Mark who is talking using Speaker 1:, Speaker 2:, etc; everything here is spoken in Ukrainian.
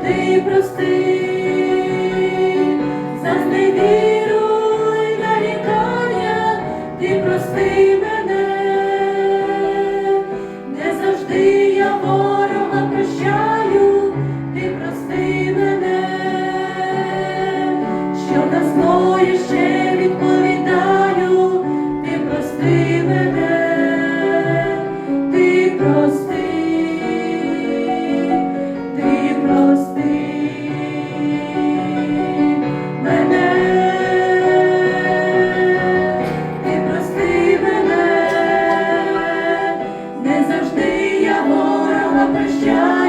Speaker 1: ты прощай.